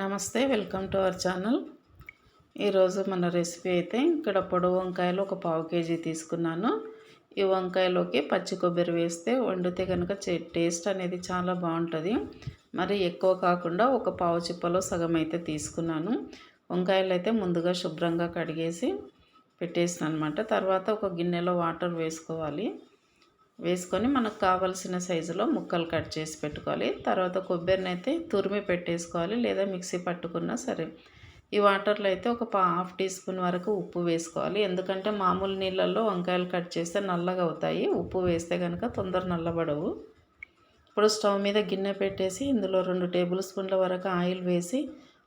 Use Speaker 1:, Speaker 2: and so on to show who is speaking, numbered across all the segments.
Speaker 1: నమస్తే welcome to our channel. ఈరోజు మన రెసిపీ అయితే ఇక్కడ పొడవు వంకాయలు ఒక పావు కేజీ తీసుకున్నాను. ఈ వంకాయలోకి పచ్చి కొబ్బరి వేస్తే వండితే కనుక టేస్ట్ అనేది చాలా బాగుంటుంది. మరి ఎక్కువ కాకుండా ఒక పావు చిప్పలో సగం అయితే తీసుకున్నాను. వంకాయలు అయితే ముందుగా శుభ్రంగా కడిగేసి పెట్టేసిన అనమాట తర్వాత ఒక గిన్నెలో వాటర్ వేసుకోవాలి. వేసుకొని మనకు కావలసిన సైజులో ముక్కలు కట్ చేసి పెట్టుకోవాలి. తర్వాత కొబ్బరిని అయితే తురిమి పెట్టేసుకోవాలి లేదా మిక్సీ పట్టుకున్నా సరే. ఈ వాటర్లో అయితే ఒక హాఫ్ టీ స్పూన్ వరకు ఉప్పు వేసుకోవాలి. ఎందుకంటే మామూలు నీళ్ళల్లో వంకాయలు కట్ చేస్తే నల్లగా అవుతాయి. ఉప్పు వేస్తే కనుక తొందర నల్లబడవు. ఇప్పుడు స్టవ్ మీద గిన్నె పెట్టేసి ఇందులో రెండు టేబుల్ స్పూన్ల వరకు ఆయిల్ వేసి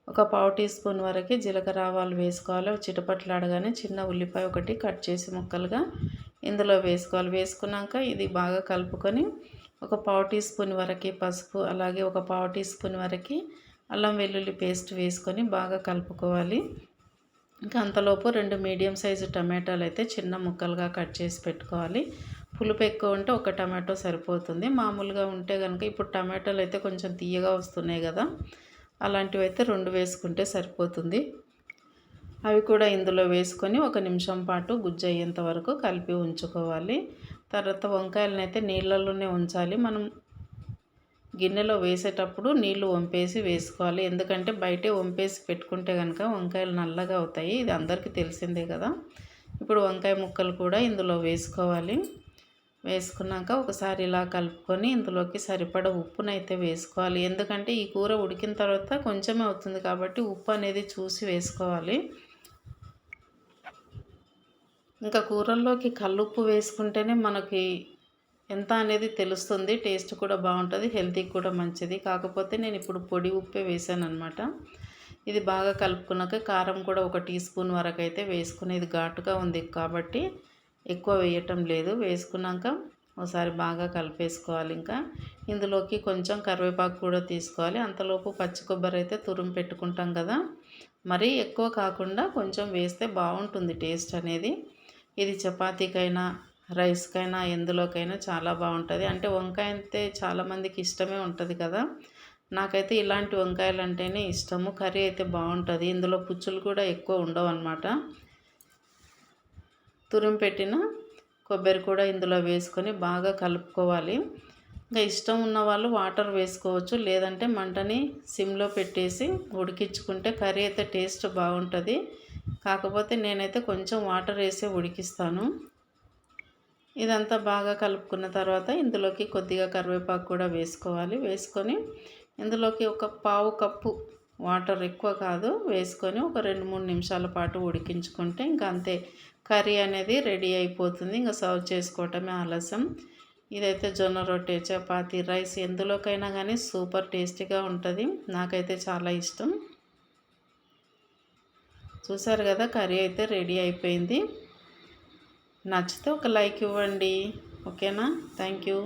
Speaker 1: ఒక పావు టీ స్పూన్ వరకు జీలకర్ర ఆవాలు వేసుకోవాలి. చిటపట్లాడగానే చిన్న ఉల్లిపాయ ఒకటి కట్ చేసి ముక్కలుగా ఇందులో వేసుకోవాలి. వేసుకున్నాక ఇది బాగా కలుపుకొని ఒక పావు టీ స్పూన్ వరకు పసుపు అలాగే ఒక పావు టీ స్పూన్ వరకు అల్లం వెల్లుల్లి పేస్ట్ వేసుకొని బాగా కలుపుకోవాలి. ఇంకా అంతలోపు రెండు మీడియం సైజు టమాటాలు అయితే చిన్న ముక్కలుగా కట్ చేసి పెట్టుకోవాలి. పులుపు ఎక్కువ ఉంటే ఒక టమాటో సరిపోతుంది. మామూలుగా ఉంటే కనుక ఇప్పుడు టమాటాలు అయితే కొంచెం తీయగా వస్తున్నాయి కదా అలాంటివి అయితే రెండు వేసుకుంటే సరిపోతుంది. అవి కూడా ఇందులో వేసుకొని ఒక నిమిషం పాటు గుజ్జు అయ్యేంత వరకు కలిపి ఉంచుకోవాలి. తర్వాత వంకాయలను అయితే నీళ్ళల్లోనే ఉంచాలి. మనం గిన్నెలో వేసేటప్పుడు నీళ్ళు వంపేసి వేసుకోవాలి. ఎందుకంటే బయటే వంపేసి పెట్టుకుంటే కనుక వంకాయలు నల్లగా అవుతాయి. ఇది అందరికీ తెలిసిందే కదా. ఇప్పుడు వంకాయ ముక్కలు కూడా ఇందులో వేసుకోవాలి. వేసుకున్నాక ఒకసారి ఇలా కలుపుకొని ఇందులోకి సరిపడ ఉప్పునైతే వేసుకోవాలి. ఎందుకంటే ఈ కూర ఉడికిన తర్వాత కొంచెమే అవుతుంది కాబట్టి ఉప్పు అనేది చూసి వేసుకోవాలి. ఇంకా కూరల్లోకి కల్లుప్పు వేసుకుంటేనే మనకి ఎంత అనేది తెలుస్తుంది టేస్ట్ కూడా బాగుంటుంది హెల్తీకి కూడా మంచిది. కాకపోతే నేను ఇప్పుడు పొడి ఉప్పే వేసాను అనమాట ఇది బాగా కలుపుకున్నాక కారం కూడా ఒక టీ స్పూన్ వరకు అయితే వేసుకునేది ఘాటుగా ఉంది కాబట్టి ఎక్కువ వేయటం లేదు. వేసుకున్నాక ఒకసారి బాగా కలిపేసుకోవాలి ఇంకా. ఇందులోకి కొంచెం కరివేపాకు కూడా తీసుకోవాలి. అంతలోపు పచ్చి కొబ్బరి అయితే తురుము పెట్టుకుంటాం కదా. మరీ ఎక్కువ కాకుండా కొంచెం వేస్తే బాగుంటుంది టేస్ట్ అనేది. ఇది చపాతీకైనా రైస్కైనా ఎందులోకైనా చాలా బాగుంటుంది. అంటే వంకాయ అంటే చాలామందికి ఇష్టమే ఉంటుంది కదా. నాకైతే ఇలాంటి వంకాయలు అంటేనే ఇష్టము. కర్రీ అయితే బాగుంటుంది. ఇందులో పుచ్చులు కూడా ఎక్కువ ఉండవు అనమాట తురిమి పెట్టిన కొబ్బరి కూడా ఇందులో వేసుకొని బాగా కలుపుకోవాలి. ఇంకా ఇష్టం ఉన్న వాళ్ళు వాటర్ వేసుకోవచ్చు. లేదంటే మంటని సిమ్లో పెట్టేసి ఉడికించుకుంటే కర్రీ అయితే టేస్ట్ బాగుంటుంది. కాకపోతే నేనైతే కొంచెం వాటర్ వేసి ఉడికిస్తాను. ఇదంతా బాగా కలుపుకున్న తర్వాత ఇందులోకి కొద్దిగా కరివేపాకు కూడా వేసుకోవాలి. వేసుకొని ఇందులోకి ఒక పావు కప్పు వాటర్ ఎక్కువ కాదు వేసుకొని ఒక రెండు మూడు నిమిషాల పాటు ఉడికించుకుంటే ఇంకా అంతే. కర్రీ అనేది రెడీ అయిపోతుంది. ఇంకా సర్వ్ చేసుకోవటమే ఆలస్యం. ఇదైతే జొన్న రొట్టె చపాతీ రైస్ ఎందులోకైనా కానీ సూపర్ టేస్టీగా ఉంటుంది. నాకైతే చాలా ఇష్టం. చూసారు కదా కర్రీ అయితే రెడీ అయిపోయింది. నచ్చితే ఒక లైక్ ఇవ్వండి. ఓకేనా? Thank you.